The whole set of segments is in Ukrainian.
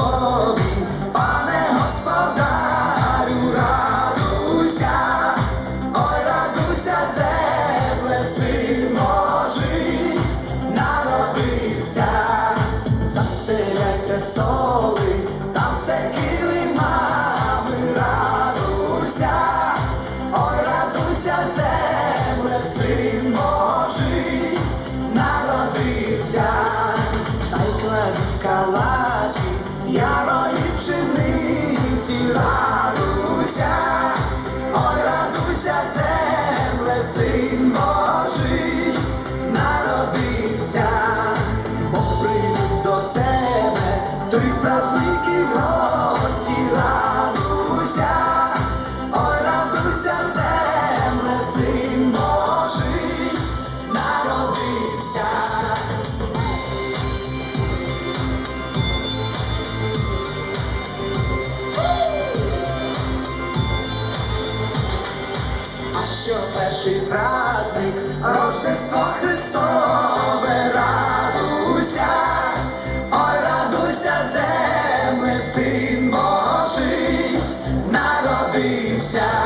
sorry радуйся, ой, радуйся, земле, син Божий народився, Бог прийдуть до тебе, три праздники в гості, радуйся, ой, радуйся, земле, син Божий народився. Перший праздник, Рождество Христове, радуйся, ой, радуйся, земле, син Божий народився.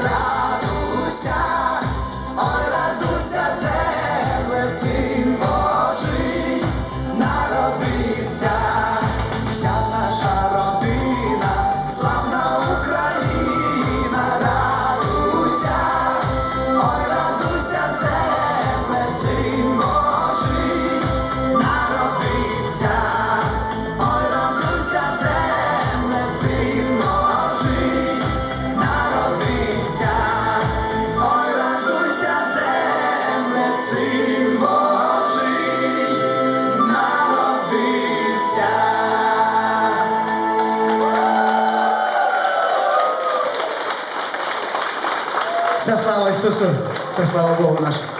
Родина, радуйся, ой, радуйся, Вся слава Ісусу, вся слава Богу наш.